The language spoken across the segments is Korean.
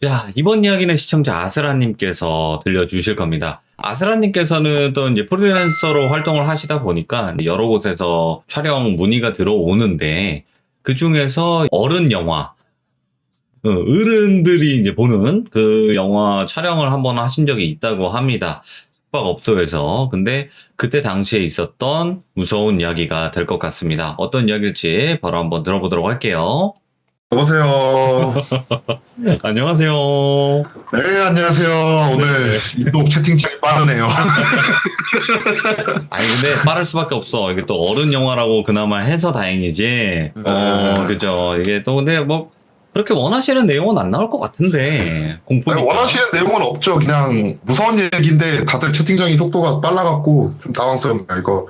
자, 이번 이야기는 시청자 아스라님께서 들려주실 겁니다. 아스라님께서는 또 이제 프리랜서로 활동을 하시다 보니까 여러 곳에서 촬영 문의가 들어오는데 그 중에서 어른 영화, 어, 어른들이 이제 보는 그 영화 촬영을 한번 하신 적이 있다고 합니다. 숙박업소에서. 근데 그때 당시에 있었던 무서운 이야기가 될 것 같습니다. 어떤 이야기일지 바로 한번 들어보도록 할게요. 여보세요. 안녕하세요. 네, 안녕하세요. 오늘 유독 채팅창이 빠르네요. 아니 근데 빠를 수밖에 없어. 이게 또 어른 영화라고 그나마 해서 다행이지. 어, 네. 그죠. 이게 또 근데 뭐 그렇게 원하시는 내용은 안 나올 것 같은데 공포니까. 아니, 원하시는 내용은 없죠. 그냥 무서운 얘기인데 다들 채팅창이 속도가 빨라갖고 좀 당황스럽네요. 이거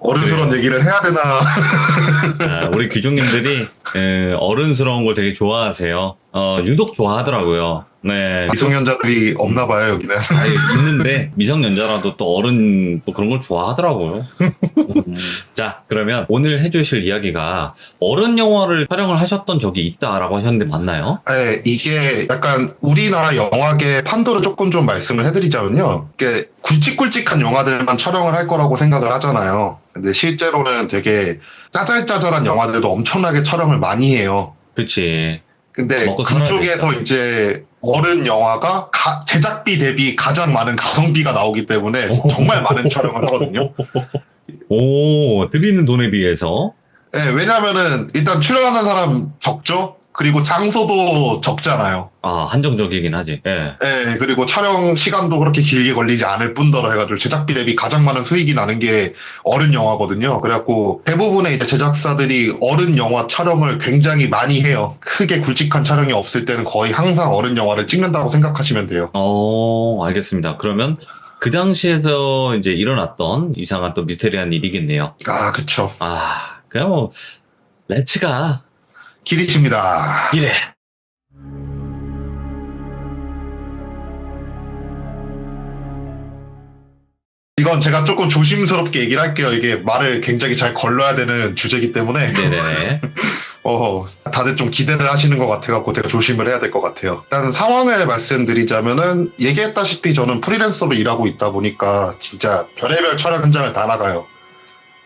어른스러운 얘기를 해야 되나. 아, 우리 귀중님들이 에, 어른스러운 걸 되게 좋아하세요. 어, 유독 좋아하더라고요. 네. 미성년자들이 없나 봐요, 여기는. 아니, 있는데 미성년자라도 또 어른 또 그런 걸 좋아하더라고요. 음. 자, 그러면 오늘 해주실 이야기가 어른 영화를 촬영을 하셨던 적이 있다라고 하셨는데 맞나요? 네, 이게 약간 우리나라 영화계 판도를 조금 좀 말씀을 해드리자면요. 이게 굵직굵직한 영화들만 촬영을 할 거라고 생각을 하잖아요. 근데 실제로는 되게 짜잘짜잘한 영화들도 엄청나게 촬영을 많이 해요. 그치. 근데 그쪽에서 이제 어른 영화가 가- 제작비 대비 가장 많은 가성비가 나오기 때문에 정말 많은 촬영을 하거든요. 오, 드리는 돈에 비해서. 예, 왜냐면은 일단 출연하는 사람 적죠? 그리고 장소도 적잖아요. 아, 한정적이긴 하지. 예. 예, 그리고 촬영 시간도 그렇게 길게 걸리지 않을 뿐더러 해가지고 제작비 대비 가장 많은 수익이 나는 게 어른 영화거든요. 그래갖고 대부분의 이제 제작사들이 어른 영화 촬영을 굉장히 많이 해요. 크게 굵직한 촬영이 없을 때는 거의 항상 어른 영화를 찍는다고 생각하시면 돼요. 어, 알겠습니다. 그러면 그 당시에서 이제 일어났던 이상한 또 미스테리한 일이겠네요. 아, 그쵸. 아, 그냥 뭐, 렛츠가 기리십니다. 이래. 이건 제가 조금 조심스럽게 얘기를 할게요. 이게 말을 굉장히 잘 걸러야 되는 주제이기 때문에 네네. 어, 다들 좀 기대를 하시는 것 같아갖고 제가 조심을 해야 될 것 같아요. 일단 상황을 말씀드리자면은 얘기했다시피 저는 프리랜서로 일하고 있다 보니까 진짜 별의별 촬영 현장을 다 나가요.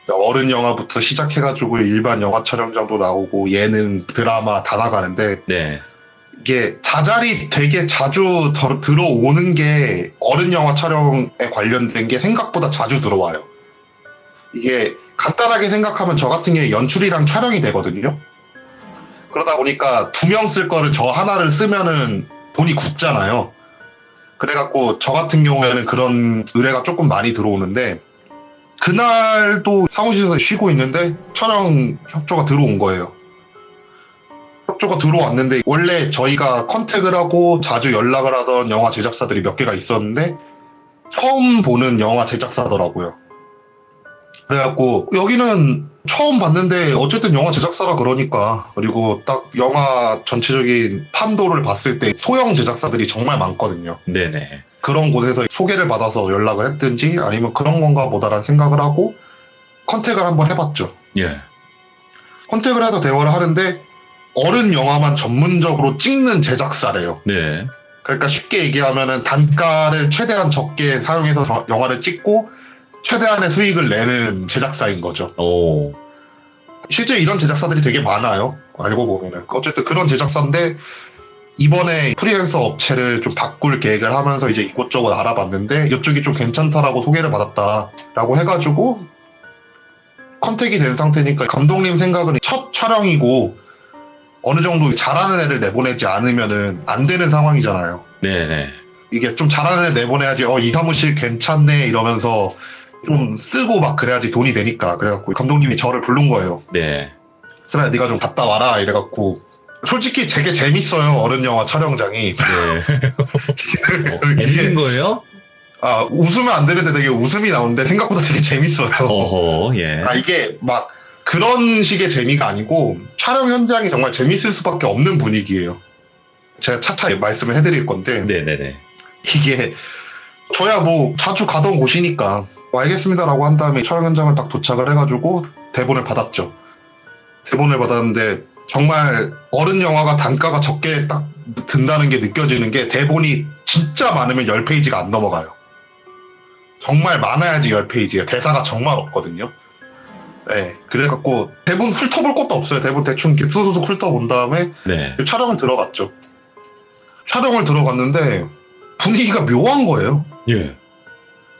어른 영화부터 시작해가지고 일반 영화 촬영장도 나오고 예능, 드라마 다 나가는데 네. 이게 자잘이 되게 자주 더- 들어오는 게 어른 영화 촬영에 관련된 게 생각보다 자주 들어와요. 이게 간단하게 생각하면 저 같은 게 연출이랑 촬영이 되거든요. 그러다 보니까 두 명 쓸 거를 저 하나를 쓰면은 돈이 굳잖아요. 그래갖고 저 같은 경우에는 그런 의뢰가 조금 많이 들어오는데 그날도 사무실에서 쉬고 있는데 촬영 협조가 들어온 거예요. 협조가 들어왔는데 원래 저희가 컨택을 하고 자주 연락을 하던 영화 제작사들이 몇 개가 있었는데 처음 보는 영화 제작사더라고요. 그래갖고 여기는 처음 봤는데 어쨌든 영화 제작사가 그러니까 그리고 딱 영화 전체적인 판도를 봤을 때 소형 제작사들이 정말 많거든요. 네네. 그런 곳에서 소개를 받아서 연락을 했든지 아니면 그런 건가 보다라는 생각을 하고 컨택을 한번 해봤죠. 예. 컨택을 해서 대화를 하는데 어른 영화만 전문적으로 찍는 제작사래요. 네. 그러니까 쉽게 얘기하면은 단가를 최대한 적게 사용해서 저- 영화를 찍고 최대한의 수익을 내는 제작사인 거죠. 오. 실제 이런 제작사들이 되게 많아요. 알고 보면은. 어쨌든 그런 제작사인데 이번에 프리랜서 업체를 좀 바꿀 계획을 하면서 이제 이곳저곳 알아봤는데 이쪽이 좀 괜찮다라고 소개를 받았다라고 해가지고 컨택이 된 상태니까 감독님 생각은 첫 촬영이고 어느 정도 잘하는 애를 내보내지 않으면은 안 되는 상황이잖아요. 네네. 이게 좀 잘하는 애 내보내야지 어 이 사무실 괜찮네 이러면서 좀 쓰고 막 그래야지 돈이 되니까 그래갖고 감독님이 저를 부른 거예요. 네. 슬아야 네가 좀 갔다 와라 이래갖고 솔직히 되게 재밌어요 어른 영화 촬영장이 네. 어, 재밌는 거예요? 아 웃으면 안 되는데 되게 웃음이 나오는데 생각보다 되게 재밌어요 어허, 예. 아 이게 막 그런 식의 재미가 아니고 촬영 현장이 정말 재밌을 수밖에 없는 분위기예요 제가 차차 말씀을 해드릴 건데 네네네. 이게 저야 뭐 자주 가던 곳이니까 뭐 알겠습니다라고 한 다음에 촬영 현장을 딱 도착을 해가지고 대본을 받았죠. 대본을 받았는데 정말 어른 영화가 단가가 적게 딱 든다는 게 느껴지는 게 대본이 진짜 많으면 10페이지가 안 넘어가요. 정말 많아야지 10페이지예요. 대사가 정말 없거든요. 네, 그래갖고 대본 훑어볼 것도 없어요. 대본 대충 이렇게 수수수 훑어본 다음에 네. 촬영을 들어갔죠. 촬영을 들어갔는데 분위기가 묘한 거예요. 예.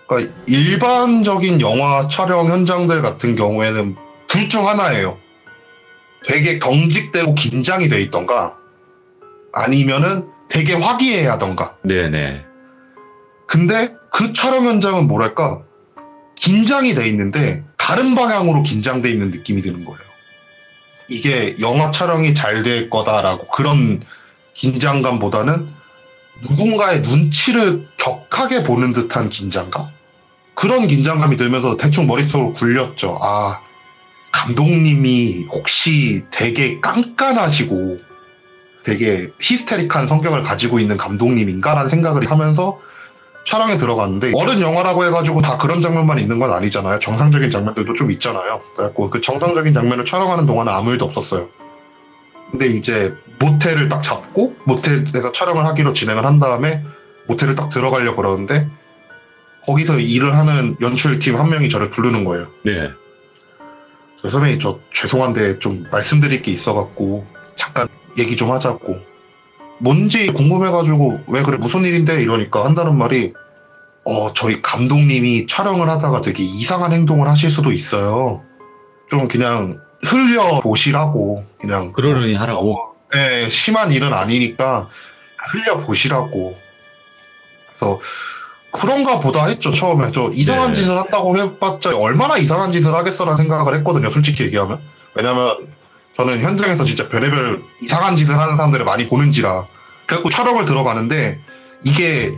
그러니까 일반적인 영화 촬영 현장들 같은 경우에는 둘 중 하나예요. 되게 경직되고 긴장이 돼 있던가 아니면은 되게 화기애애하던가. 네네. 근데 그 촬영 현장은 뭐랄까 긴장이 돼 있는데 다른 방향으로 긴장돼 있는 느낌이 드는 거예요. 이게 영화 촬영이 잘 될 거다라고 그런 긴장감보다는 누군가의 눈치를 격하게 보는 듯한 긴장감? 그런 긴장감이 들면서 대충 머릿속으로 굴렸죠. 아, 감독님이 혹시 되게 깐깐하시고 되게 히스테릭한 성격을 가지고 있는 감독님인가라는 생각을 하면서 촬영에 들어갔는데 어른 영화라고 해가지고 다 그런 장면만 있는 건 아니잖아요. 정상적인 장면들도 좀 있잖아요. 그래갖고 그 정상적인 장면을 촬영하는 동안은 아무 일도 없었어요. 근데 이제 모텔을 딱 잡고 모텔에서 촬영을 하기로 진행을 한 다음에 모텔을 딱 들어가려고 그러는데 거기서 일을 하는 연출팀 한 명이 저를 부르는 거예요. 네. 저 선배님 저 죄송한데 좀 말씀드릴 게 있어갖고 잠깐 얘기 좀 하자고 뭔지 궁금해가지고 왜 그래 무슨 일인데 이러니까 한다는 말이 어 저희 감독님이 촬영을 하다가 되게 이상한 행동을 하실 수도 있어요 좀 그냥 흘려 보시라고 그냥 그러려니 하라고. 예, 심한 일은 아니니까 흘려 보시라고. 그래서 그런가 보다 했죠 처음에 저 이상한 네. 짓을 한다고 해봤자 얼마나 이상한 짓을 하겠어라는 생각을 했거든요 솔직히 얘기하면 왜냐면 저는 현장에서 진짜 별의별 이상한 짓을 하는 사람들을 많이 보는지라 그래갖고 촬영을 들어가는데 이게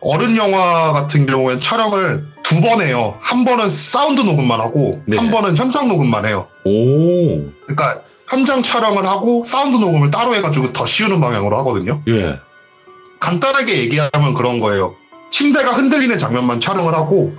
어른 영화 같은 경우엔 촬영을 두 번 해요 한 번은 사운드 녹음만 하고 네. 한 번은 현장 녹음만 해요 오. 그러니까 현장 촬영을 하고 사운드 녹음을 따로 해가지고 더 쉬우는 방향으로 하거든요. 예. 간단하게 얘기하면 그런 거예요. 침대가 흔들리는 장면만 촬영을 하고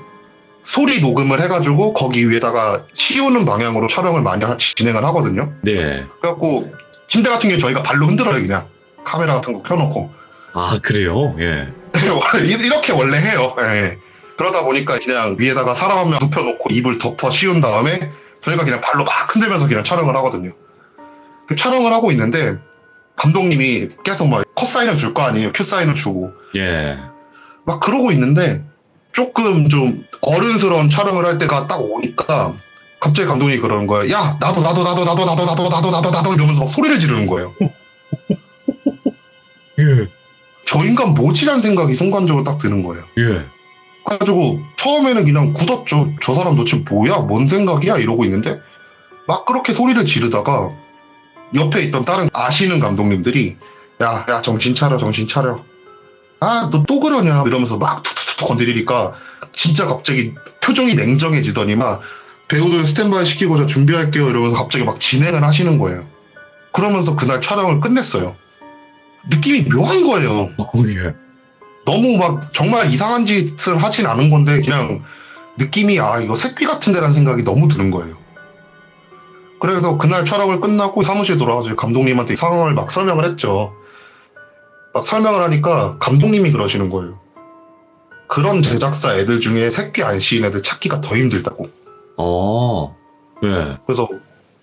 소리 녹음을 해가지고 거기 위에다가 씌우는 방향으로 촬영을 많이 하- 진행을 하거든요. 네. 그래갖고 침대 같은 경우 저희가 발로 흔들어요 그냥 카메라 같은 거 켜놓고 아, 그래요? 예. 이- 이렇게 원래 해요. 예. 그러다 보니까 그냥 위에다가 사람 한 명 눕혀놓고 이불 덮어 씌운 다음에 저희가 그냥 발로 막 흔들면서 그냥 촬영을 하거든요. 그 촬영을 하고 있는데 감독님이 계속 막 컷 사인을 줄 거 아니에요. 큐 사인을 주고 예. 막 그러고 있는데 조금 좀 어른스러운 촬영을 할 때가 딱 오니까 갑자기 감독님이 그러는 거예요. 야 나도 나도 나도 나도 나도 나도 나도 나도 나도 이러면서 막 소리를 지르는 거예요. 예. 저 인간 뭐지란 생각이 순간적으로 딱 드는 거예요. 예. 그래가지고 처음에는 그냥 굳었죠. 저 사람 도대체 뭐야? 뭔 생각이야? 이러고 있는데 막 그렇게 소리를 지르다가 옆에 있던 다른 아시는 감독님들이 야, 야 정신 차려, 정신 차려. 아, 너 또 그러냐? 이러면서 막 툭툭툭 건드리니까 진짜 갑자기 표정이 냉정해지더니만 배우들 스탠바이 시키고 저 준비할게요 이러면서 갑자기 막 진행을 하시는 거예요. 그러면서 그날 촬영을 끝냈어요. 느낌이 묘한 거예요. 어, 예. 너무 막 정말 이상한 짓을 하진 않은 건데 그냥 느낌이 아 이거 새끼 같은데라는 생각이 너무 드는 거예요. 그래서 그날 촬영을 끝나고 사무실 돌아가서 감독님한테 상황을 막 설명을 했죠. 막 설명을 하니까 감독님이 그러시는 거예요. 그런 제작사 애들 중에 새끼 안 씌인 애들 찾기가 더 힘들다고. 어. 예. 그래서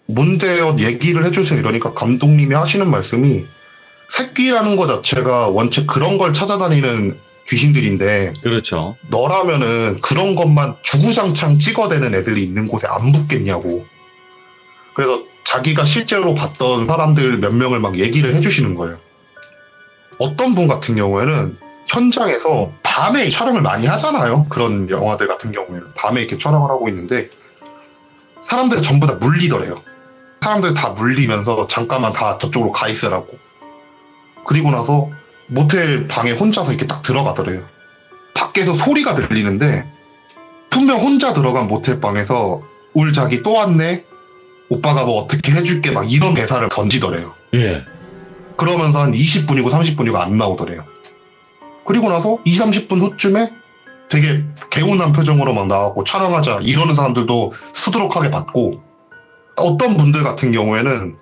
뭔데요 얘기를 해주세요 이러니까 감독님이 하시는 말씀이 새끼라는 거 자체가 원체 그런 걸 찾아다니는 귀신들인데 그렇죠. 너라면은 그런 것만 주구장창 찍어대는 애들이 있는 곳에 안 붙겠냐고. 그래서 자기가 실제로 봤던 사람들 몇 명을 막 얘기를 해주시는 거예요. 어떤 분 같은 경우에는 현장에서 밤에 촬영을 많이 하잖아요. 그런 영화들 같은 경우에는 밤에 이렇게 촬영을 하고 있는데 사람들이 전부 다 물리더래요. 사람들 다 물리면서 잠깐만 다 저쪽으로 가 있으라고. 그리고 나서 모텔 방에 혼자서 이렇게 딱 들어가더래요. 밖에서 소리가 들리는데 분명 혼자 들어간 모텔 방에서 울 자기 또 왔네. 오빠가 뭐 어떻게 해줄게 막 이런 대사를 던지더래요. 예. 그러면서 한 20분이고 30분이고 안 나오더래요. 그리고 나서 2, 30분 후쯤에 되게 개운한 표정으로 막 나왔고 촬영하자 이러는 사람들도 수두룩하게 받고 어떤 분들 같은 경우에는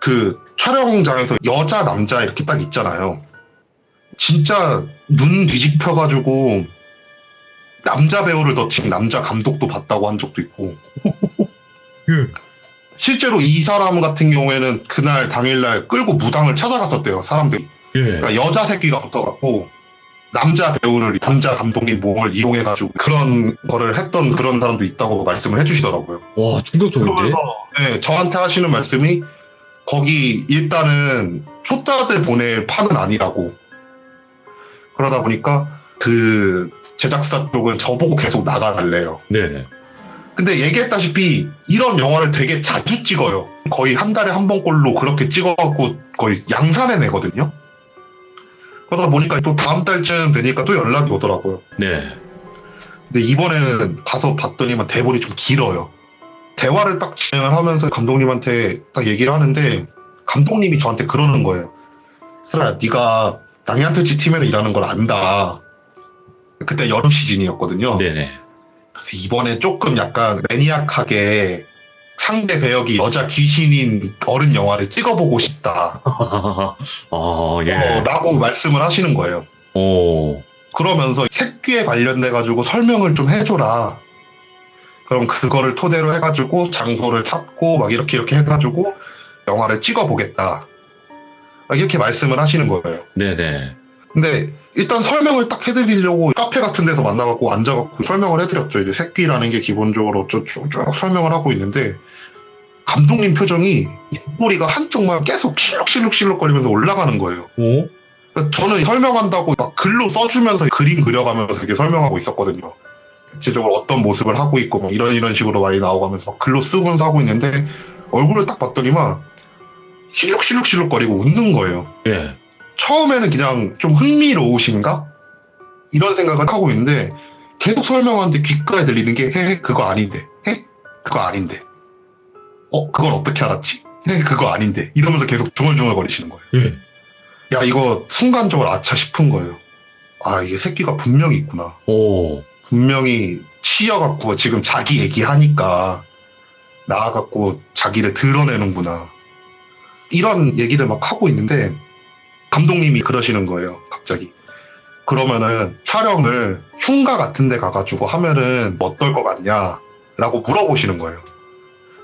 그 촬영장에서 여자 남자 이렇게 딱 있잖아요. 진짜 눈 뒤집혀가지고 남자 배우를 더친 남자 감독도 봤다고 한 적도 있고 예. 실제로 이 사람 같은 경우에는 그날 당일날 끌고 무당을 찾아갔었대요 사람들이 예. 그러니까 여자 새끼가 붙어갖고 남자 배우를 남자 감독님 몸을 이용해가지고 그런 거를 했던 그런 사람도 있다고 말씀을 해주시더라고요 와, 충격적인데? 그러면서 네, 저한테 하시는 말씀이 거기 일단은 초짜들 보낼 판은 아니라고 그러다 보니까 그 제작사 쪽은 저보고 계속 나가달래요. 네. 근데 얘기했다시피 이런 영화를 되게 자주 찍어요. 거의 한 달에 한 번꼴로 그렇게 찍어갖고 거의 양산해 내거든요. 그러다 보니까 또 다음 달쯤 되니까 또 연락이 오더라고요. 네. 근데 이번에는 가서 봤더니만 대본이 좀 길어요. 대화를 딱 진행을 하면서 감독님한테 딱 얘기를 하는데 감독님이 저한테 그러는 거예요. 슬아야, 네가 낭얀트치 팀에서 일하는 걸 안다. 그때 여름 시즌이었거든요. 네네. 이번에 조금 약간 매니악하게 상대 배역이 여자 귀신인 어른 영화를 찍어보고 싶다. 아, 어, 예. 라고 말씀을 하시는 거예요. 오. 그러면서 새끼에 관련돼 가지고 설명을 좀 해줘라. 그럼 그거를 토대로 해가지고 장소를 찾고 막 이렇게 이렇게 해가지고 영화를 찍어보겠다. 막 이렇게 말씀을 하시는 거예요. 네네. 근데 일단 설명을 딱 해드리려고 카페 같은 데서 만나갖고 앉아갖고 설명을 해드렸죠. 이제 새끼라는 게 기본적으로 쭉쭉 설명을 하고 있는데 감독님 표정이 입꼬리가 한쪽만 계속 실룩실룩실룩거리면서 올라가는 거예요. 오? 그러니까 저는 설명한다고 막 글로 써주면서 그림 그려가면서 이렇게 설명하고 있었거든요. 구체적으로 어떤 모습을 하고 있고 뭐 이런 이런 식으로 많이 나오가면서 막 글로 쓰면서 하고 있는데 얼굴을 딱 봤더니만 실룩실룩실룩거리고 웃는 거예요. 예. 처음에는 그냥 좀 흥미로우신가? 이런 생각을 하고 있는데 계속 설명하는데 귓가에 들리는 게 헤헤 그거 아닌데 헤 그거 아닌데 어 그걸 어떻게 알았지? 헤 그거 아닌데 이러면서 계속 중얼중얼 거리시는 거예요. 예. 야 이거 순간적으로 아차 싶은 거예요. 아 이게 새끼가 분명히 있구나. 오. 분명히 치여갖고 지금 자기 얘기하니까 나와갖고 자기를 드러내는구나. 이런 얘기를 막 하고 있는데 감독님이 그러시는 거예요. 갑자기. 그러면은 촬영을 흉가 같은 데 가가지고 하면은 어떨 것 같냐? 라고 물어보시는 거예요.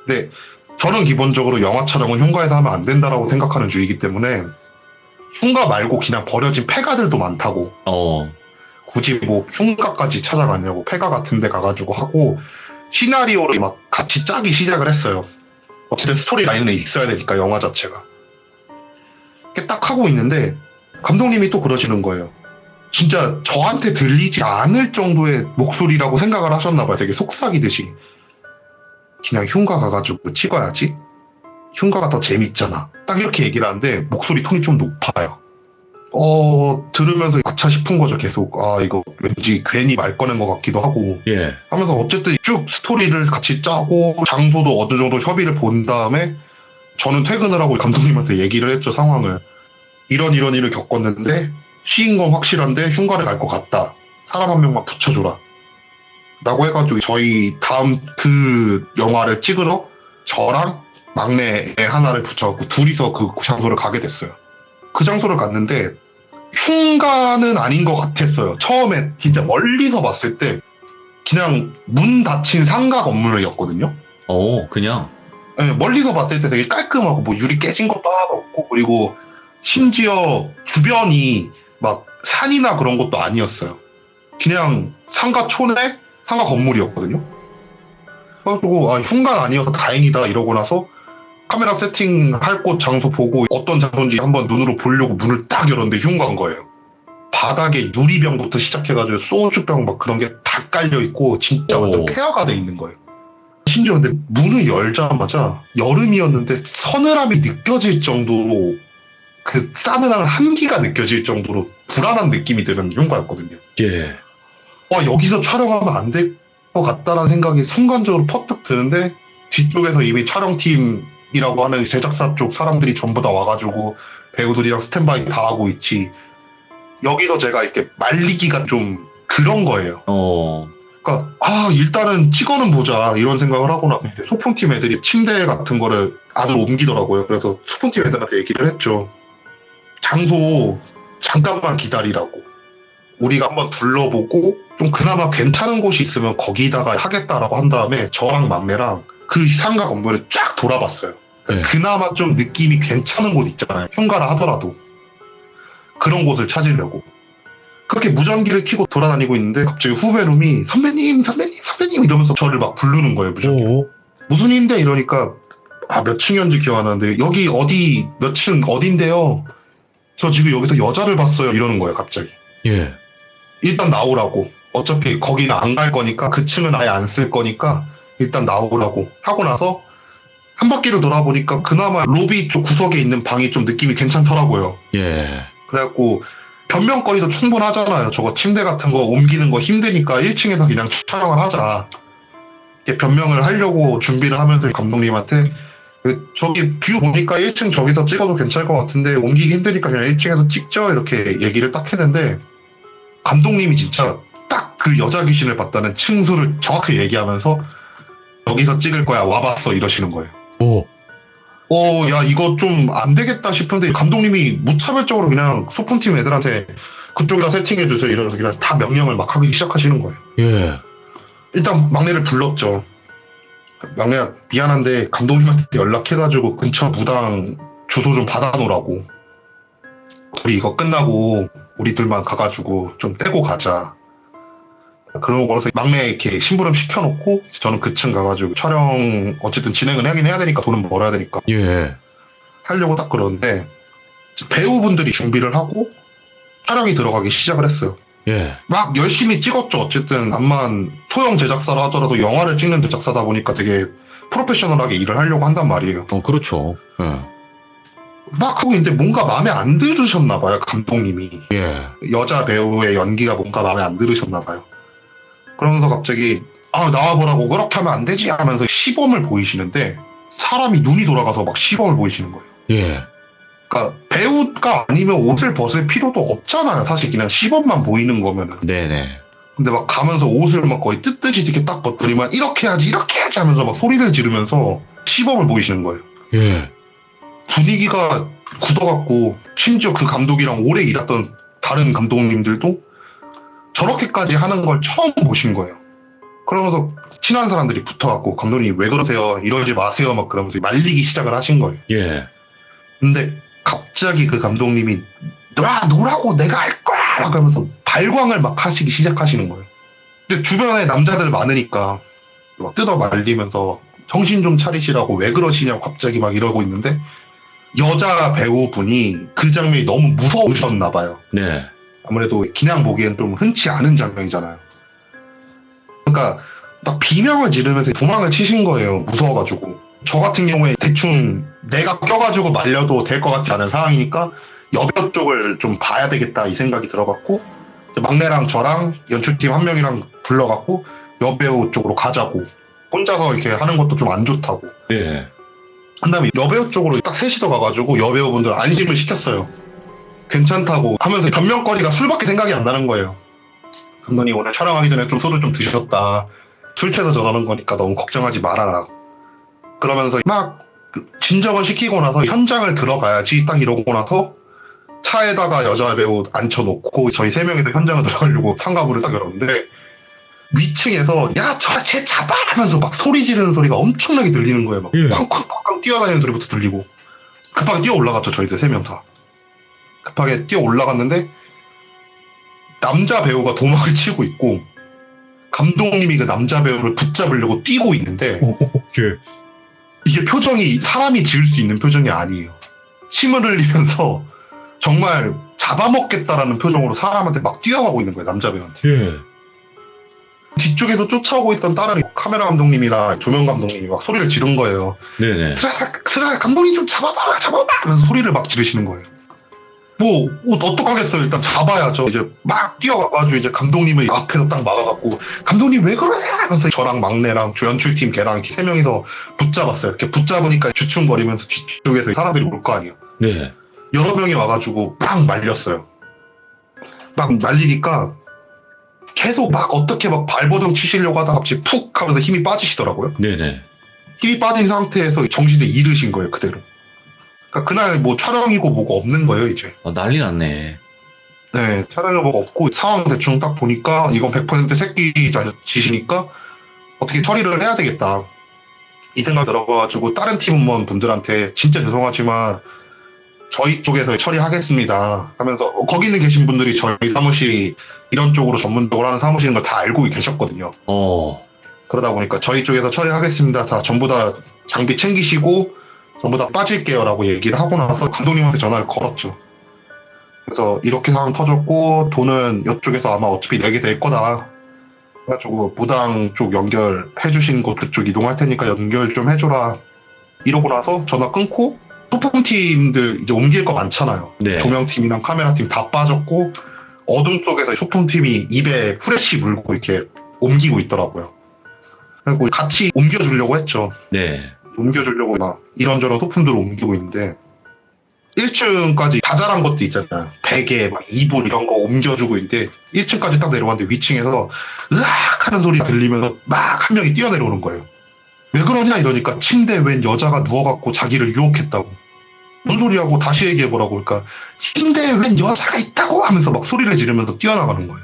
근데 저는 기본적으로 영화 촬영은 흉가에서 하면 안 된다라고 생각하는 주의이기 때문에 흉가 말고 그냥 버려진 폐가들도 많다고 어. 굳이 뭐 흉가까지 찾아가냐고 폐가 같은 데 가가지고 하고 시나리오를 막 같이 짜기 시작을 했어요. 어쨌든 스토리 라인은 있어야 되니까 영화 자체가. 이렇게 딱 하고 있는데 감독님이 또 그러시는 거예요. 진짜 저한테 들리지 않을 정도의 목소리라고 생각을 하셨나 봐요. 되게 속삭이듯이. 그냥 흉가 가가지고 찍어야지. 흉가가 더 재밌잖아. 딱 이렇게 얘기를 하는데 목소리 톤이 좀 높아요. 어, 들으면서 아차 싶은 거죠, 계속. 아, 이거 왠지 괜히 말 꺼낸 것 같기도 하고. 예. 하면서 어쨌든 쭉 스토리를 같이 짜고, 장소도 어느 정도 협의를 본 다음에, 저는 퇴근을 하고 감독님한테 얘기를 했죠, 상황을. 이런 이런 일을 겪었는데, 시인 건 확실한데 흉가를 갈 것 같다. 사람 한 명만 붙여줘라. 라고 해가지고, 저희 다음 그 영화를 찍으러 저랑 막내 애 하나를 붙여갖고 둘이서 그 장소를 가게 됐어요. 그 장소를 갔는데 흉가는 아닌 것 같았어요. 처음에 진짜 멀리서 봤을 때 그냥 문 닫힌 상가 건물이었거든요. 오, 그냥. 네, 멀리서 봤을 때 되게 깔끔하고 뭐 유리 깨진 것도 하나도 없고 그리고 심지어 주변이 막 산이나 그런 것도 아니었어요. 그냥 상가촌에 상가 건물이었거든요. 그래가지고 아, 흉가 아니어서 다행이다 이러고 나서 카메라 세팅할 곳 장소 보고 어떤 장소인지 한번 눈으로 보려고 문을 딱 열었는데 흉가인 거예요. 바닥에 유리병부터 시작해가지고 소주병 막 그런 게 다 깔려 있고 진짜 완전 오. 폐허가 돼 있는 거예요. 심지어 근데 문을 열자마자 여름이었는데 서늘함이 느껴질 정도로 그 싸늘한 한기가 느껴질 정도로 불안한 느낌이 드는 흉가였거든요. 예. 와 여기서 촬영하면 안 될 것 같다라는 생각이 순간적으로 퍼뜩 드는데 뒤쪽에서 이미 촬영팀이라고 하는 제작사 쪽 사람들이 전부 다 와가지고 배우들이랑 스탠바이 다 하고 있지 여기서 제가 이렇게 말리기가 좀 그런 거예요. 어. 그러니까 아 일단은 찍어는 보자 이런 생각을 하고 나서 이제 소품팀 애들이 침대 같은 거를 안으로 옮기더라고요. 그래서 소품팀 애들한테 얘기를 했죠. 장소 잠깐만 기다리라고. 우리가 한번 둘러보고 좀 그나마 괜찮은 곳이 있으면 거기다가 하겠다라고 한 다음에 저랑 막내랑 그 상가 건물을 쫙 돌아봤어요. 네. 그나마 좀 느낌이 괜찮은 곳 있잖아요. 흉가를 하더라도 그런 곳을 찾으려고. 그렇게 무전기를 켜고 돌아다니고 있는데 갑자기 후배놈이 선배님, 선배님, 선배님 이러면서 저를 막 부르는 거예요. 무전기. 오. 무슨 일인데 이러니까 아 몇 층이었는지 기억 안 나는데 여기 어디 몇 층 어딘데요? 저 지금 여기서 여자를 봤어요. 이러는 거예요. 갑자기. 예. 일단 나오라고. 어차피 거기는 안 갈 거니까 그 층은 아예 안 쓸 거니까 일단 나오라고 하고 나서 한 바퀴를 돌아보니까 그나마 로비 쪽 구석에 있는 방이 좀 느낌이 괜찮더라고요. 예. 그래갖고 변명거리도 충분하잖아요. 저거 침대 같은 거 옮기는 거 힘드니까 1층에서 그냥 촬영을 하자. 이렇게 변명을 하려고 준비를 하면서 감독님한테 그 저기 뷰 보니까 1층 저기서 찍어도 괜찮을 것 같은데 옮기기 힘드니까 그냥 1층에서 찍죠 이렇게 얘기를 딱 했는데 감독님이 진짜 딱 그 여자 귀신을 봤다는 층수를 정확히 얘기하면서 여기서 찍을 거야 와봤어 이러시는 거예요. 오. 어, 야, 이거 좀 안 되겠다 싶은데, 감독님이 무차별적으로 그냥 소품팀 애들한테 그쪽에다 세팅해 주세요. 이러면서 그냥 다 명령을 막 하기 시작하시는 거예요. 예. 일단 막내를 불렀죠. 막내야, 미안한데, 감독님한테 연락해가지고 근처 무당 주소 좀 받아놓으라고. 우리 이거 끝나고, 우리들만 가가지고 좀 떼고 가자. 그러고 거기서 막내 이렇게 심부름 시켜놓고, 저는 그 층 가가지고 촬영, 어쨌든 진행은 하긴 해야 되니까, 돈은 벌어야 되니까. 예. 하려고 딱 그러는데 배우분들이 준비를 하고 촬영이 들어가기 시작을 했어요. 예. 막 열심히 찍었죠. 어쨌든 암만 소형 제작사라 하더라도 영화를 찍는 제작사다 보니까 되게 프로페셔널하게 일을 하려고 한단 말이에요. 어, 그렇죠. 예. 막 하고 있는데 뭔가 마음에 안 들으셨나 봐요. 감독님이. 예. 여자 배우의 연기가 뭔가 마음에 안 들으셨나 봐요. 그러면서 갑자기 아 나와보라고 그렇게 하면 안 되지 하면서 시범을 보이시는데 사람이 눈이 돌아가서 막 시범을 보이시는 거예요. 예. 그러니까 배우가 아니면 옷을 벗을 필요도 없잖아요. 사실 그냥 시범만 보이는 거면은. 네네. 근데 막 가면서 옷을 막 거의 뜯듯이 이렇게 딱 벗더니만 이렇게 해야지 이렇게 해야지 하면서 막 소리를 지르면서 시범을 보이시는 거예요. 예. 분위기가 굳어갖고 심지어 그 감독이랑 오래 일했던 다른 감독님들도 저렇게까지 하는 걸 처음 보신 거예요. 그러면서 친한 사람들이 붙어갖고 감독님 왜 그러세요? 이러지 마세요. 막 그러면서 말리기 시작을 하신 거예요. 예. 근데 갑자기 그 감독님이 놔 노라고 내가 할 거야 라고 하면서 발광을 막 하시기 시작하시는 거예요. 근데 주변에 남자들 많으니까 막 뜯어 말리면서 정신 좀 차리시라고 왜 그러시냐고 갑자기 막 이러고 있는데 여자 배우분이 그 장면이 너무 무서우셨나 봐요. 네. 아무래도 그냥 보기엔 좀 흔치 않은 장면이잖아요. 그러니까 막 비명을 지르면서 도망을 치신 거예요. 무서워가지고. 저 같은 경우에 대충 내가 껴가지고 말려도 될 것 같지 않은 상황이니까 여배 쪽을 좀 봐야 되겠다 이 생각이 들어갔고 막내랑 저랑 연출팀 한 명이랑 불러갖고 여배우 쪽으로 가자고 혼자서 이렇게 하는 것도 좀 안 좋다고 네. 한 다음에 여배우 쪽으로 딱 셋이서 가가지고 여배우분들 안심을 시켰어요. 괜찮다고 하면서 변명거리가 술밖에 생각이 안 나는 거예요. 감독님 오늘 촬영하기 전에 좀 술을 좀 드셨다. 술 취해서 저러는 거니까 너무 걱정하지 말아라. 그러면서 막그 진정을 시키고 나서 현장을 들어가야지 딱 이러고 나서 차에다가 여자 배우 앉혀놓고 저희 세 명이서 현장을 들어가려고 상가문을 딱 열었는데 위층에서 야 저 쟤 잡아 하면서 막 소리 지르는 소리가 엄청나게 들리는 거예요. 막 예. 쾅쾅쾅쾅 뛰어다니는 소리부터 들리고 급하게 뛰어 올라갔죠 저희들 세 명 다. 급하게 뛰어 올라갔는데 남자 배우가 도망을 치고 있고 감독님이 그 남자 배우를 붙잡으려고 뛰고 있는데 예. 이게 표정이 사람이 지을 수 있는 표정이 아니에요. 침을 흘리면서 정말 잡아먹겠다라는 표정으로 사람한테 막 뛰어가고 있는 거예요 남자 배우한테. 예. 뒤쪽에서 쫓아오고 있던 다른 카메라 감독님이나 조명 감독님이 막 소리를 지른 거예요. 네네. 스라, 스라, 감독님 좀 잡아봐, 잡아봐! 하면서 소리를 막 지르시는 거예요. 뭐, 옷 어떡하겠어요. 일단 잡아야죠. 이제 막 뛰어가가지고 이제 감독님을 앞에서 딱 막아갖고, 감독님 왜 그러세요? 하면서 저랑 막내랑 조연출팀 걔랑 세 명이서 붙잡았어요. 이렇게 붙잡으니까 주춤거리면서 뒤쪽에서 사람들이 올 거 아니에요. 네. 여러 명이 와가지고 막 말렸어요. 막 말리니까 계속 막 어떻게 막 발버둥 치시려고 하다가 갑자기 푹 하면서 힘이 빠지시더라고요. 네네. 힘이 빠진 상태에서 정신을 잃으신 거예요, 그대로. 그러니까 그날 뭐 촬영이고 뭐가 없는 거예요, 이제. 어, 난리 났네. 네, 촬영이 뭐가 없고 상황 대충 딱 보니까 이건 100% 새끼 짓이니까 어떻게 처리를 해야 되겠다. 이 생각 들어가지고 다른 팀원 분들한테 진짜 죄송하지만 저희 쪽에서 처리하겠습니다 하면서 어, 거기 있는 계신 분들이 저희 사무실이 이런 쪽으로 전문적으로 하는 사무실인 걸 다 알고 계셨거든요. 어, 그러다 보니까 저희 쪽에서 처리하겠습니다. 다 전부 다 장비 챙기시고 전부 다 빠질게요라고 얘기를 하고 나서 감독님한테 전화를 걸었죠. 그래서 이렇게 상황 터졌고 돈은 이쪽에서 아마 어차피 내게 될 거다. 그래가지고 무당 쪽 연결해 주신 곳 그쪽 이동할 테니까 연결 좀 해줘라. 이러고 나서 전화 끊고 소품팀들 이제 옮길 거 많잖아요. 네. 조명팀이랑 카메라팀 다 빠졌고 어둠 속에서 소품팀이 입에 후레쉬 물고 이렇게 옮기고 있더라고요. 그리고 같이 옮겨주려고 했죠. 네. 옮겨주려고 막 이런저런 소품들을 옮기고 있는데 1층까지 다 자란 것도 있잖아요. 베개, 막 이불 이런 거 옮겨주고 있는데 1층까지 딱 내려왔는데 위층에서 으악 하는 소리가 들리면서 막 한 명이 뛰어내려오는 거예요. 왜 그러냐 이러니까 침대에 웬 여자가 누워갖고 자기를 유혹했다고. 뭔 소리하고 다시 얘기해보라고 그러니까 침대에 웬 여자가 있다고 하면서 막 소리를 지르면서 뛰어나가는 거예요.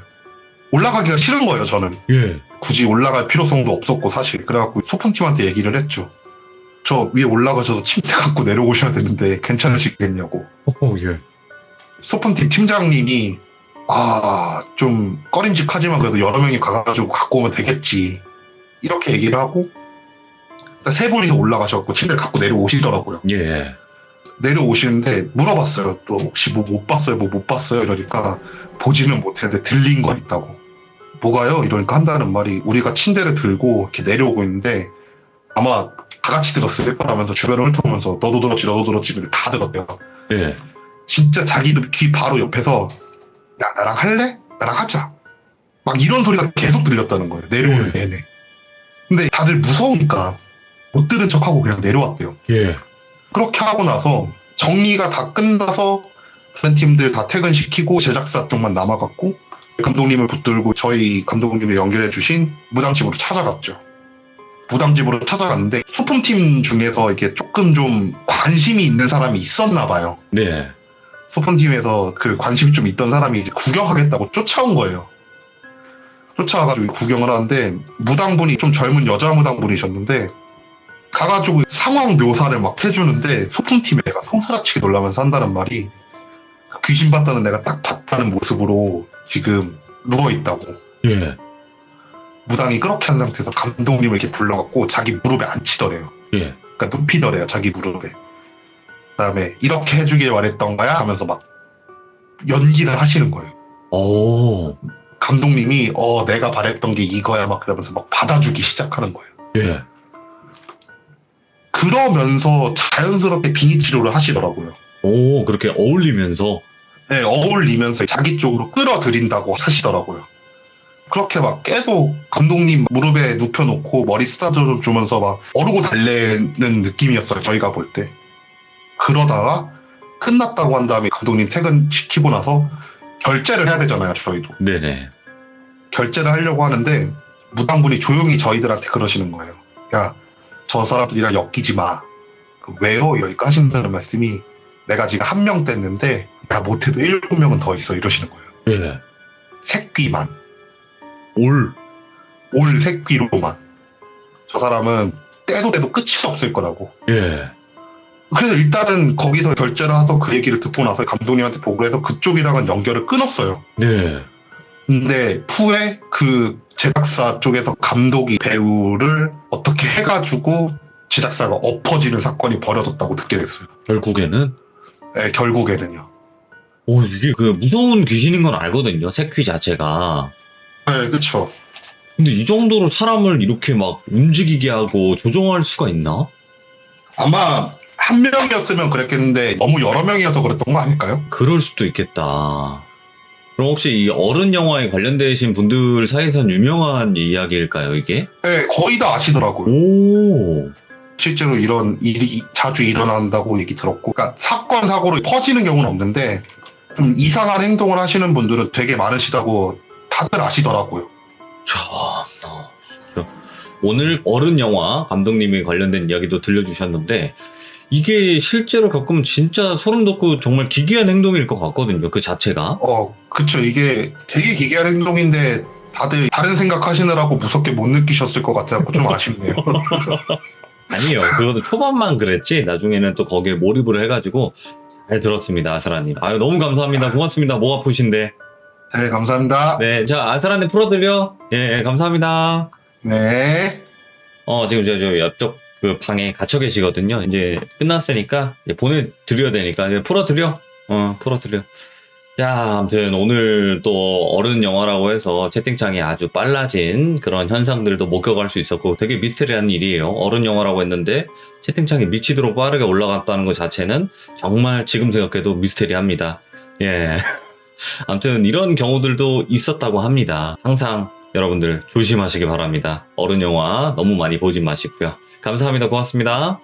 올라가기가 싫은 거예요 저는. 예. 굳이 올라갈 필요성도 없었고 사실 그래갖고 소품팀한테 얘기를 했죠. 저 위에 올라가셔서 침대 갖고 내려오셔야 되는데 괜찮으시겠냐고. 어, 예. 소품팀 팀장님이 아 좀 꺼림직하지만 그래도 여러 명이 가가지고 갖고 오면 되겠지 이렇게 얘기를 하고 세 분이서 올라가셔갖고 침대를 갖고 내려오시더라고요. 예. 내려오시는데 물어봤어요. 또 혹시 뭐 못 봤어요? 뭐 못 봤어요? 이러니까 보지는 못했는데 들린 거 있다고. 뭐가요? 이러니까 한다는 말이 우리가 침대를 들고 이렇게 내려오고 있는데 아마 다 같이 들었을 거라면서 주변을 훑어보면서 너도 들었지 너도 들었지 근데 다 들었대요. 예. 진짜 자기들 귀 바로 옆에서 야 나랑 할래? 나랑 하자. 막 이런 소리가 계속 들렸다는 거예요. 내려오는 내내. 근데 다들 무서우니까 못 들은 척하고 그냥 내려왔대요. 예. 그렇게 하고 나서 정리가 다 끝나서 다른 팀들 다 퇴근시키고 제작사 쪽만 남아갔고 감독님을 붙들고 저희 감독님을 연결해 주신 무당집으로 찾아갔죠. 무당집으로 찾아갔는데 소품팀 중에서 이렇게 조금 좀 관심이 있는 사람이 있었나 봐요. 네. 소품팀에서 그 관심이 좀 있던 사람이 이제 구경하겠다고 쫓아온 거예요. 쫓아와가지고 구경을 하는데 무당분이 좀 젊은 여자 무당분이셨는데 가가지고 상황 묘사를 막 해주는데 소품팀에 내가 손가락치게 놀라면서 한다는 말이 귀신 봤다는 내가 딱 봤다는 모습으로 지금 누워있다고 예. 무당이 그렇게 한 상태에서 감독님을 이렇게 불러갖고 자기 무릎에 앉히더래요. 예. 그러니까 눕히더래요 자기 무릎에 그다음에 이렇게 해주길 원했던 거야 하면서 막 연기를 하시는 거예요 오. 감독님이 어 내가 바랬던 게 이거야 막 그러면서 막 받아주기 시작하는 거예요 예. 그러면서 자연스럽게 빙의 치료를 하시더라고요 오, 그렇게 어울리면서. 네, 어울리면서 자기 쪽으로 끌어들인다고 하시더라고요 그렇게 막 계속 감독님 무릎에 눕혀놓고 머리 쓰다듬어 주면서 막 어르고 달래는 느낌이었어요 저희가 볼 때 그러다가 끝났다고 한 다음에 감독님 퇴근시키고 나서 결제를 해야 되잖아요 저희도 네네. 결제를 하려고 하는데 무당분이 조용히 저희들한테 그러시는 거예요 야 저 사람들이랑 엮이지 마 그 왜요? 이러니까 하신다는 말씀이 내가 지금 한 명 뗐는데 야 못해도 일곱 명은 더 있어 이러시는 거예요 예. 새끼만 올. 올 새끼로만 저 사람은 떼도 떼도 끝이 없을 거라고 예. 그래서 일단은 거기서 결제를 해서 그 얘기를 듣고 나서 감독님한테 보고 해서 그쪽이랑은 연결을 끊었어요 네. 근데 후에 그 제작사 쪽에서 감독이 배우를 어떻게 해가지고 제작사가 엎어지는 사건이 벌어졌다고 듣게 됐어요 결국에는. 네, 결국에는요 오, 이게 그 무서운 귀신인 건 알거든요. 새귀 자체가. 네 그쵸 근데 이 정도로 사람을 이렇게 막 움직이게 하고 조종할 수가 있나? 아마 한 명이었으면 그랬겠는데 너무 여러 명이어서 그랬던 거 아닐까요? 그럴 수도 있겠다. 그럼 혹시 이 어른 영화에 관련되신 분들 사이에선 유명한 이야기일까요, 이게? 네 거의 다 아시더라고요 오. 실제로 이런 일이 자주 일어난다고 얘기 들었고, 그러니까 사건 사고로 퍼지는 경우는 없는데 좀 이상한 행동을 하시는 분들은 되게 많으시다고 다들 아시더라고요. 참, 어, 진짜. 오늘 어른 영화 감독님이 관련된 이야기도 들려주셨는데 이게 실제로 겪으면 진짜 소름 돋고 정말 기괴한 행동일 것 같거든요. 그 자체가. 어, 그쵸. 이게 되게 기괴한 행동인데 다들 다른 생각하시느라고 무섭게 못 느끼셨을 것 같아서 좀 아쉽네요. 아니요. 그것도 초반만 그랬지. 나중에는 또 거기에 몰입을 해가지고 잘 들었습니다. 아스라님. 아유 너무 감사합니다. 고맙습니다. 목 아프신데. 네, 감사합니다. 네, 자 아스라님 풀어드려. 예, 예, 감사합니다. 네. 어 지금 저, 저 옆쪽 그 방에 갇혀 계시거든요. 이제 끝났으니까 이제 보내드려야 되니까 이제 풀어드려. 어 풀어드려. 자, 아무튼 오늘 또 어른 영화라고 해서 채팅창이 아주 빨라진 그런 현상들도 목격할 수 있었고 되게 미스테리한 일이에요. 어른 영화라고 했는데 채팅창이 미치도록 빠르게 올라갔다는 것 자체는 정말 지금 생각해도 미스테리합니다. 예. 아무튼 이런 경우들도 있었다고 합니다. 항상 여러분들 조심하시기 바랍니다. 어른 영화 너무 많이 보지 마시고요. 감사합니다. 고맙습니다.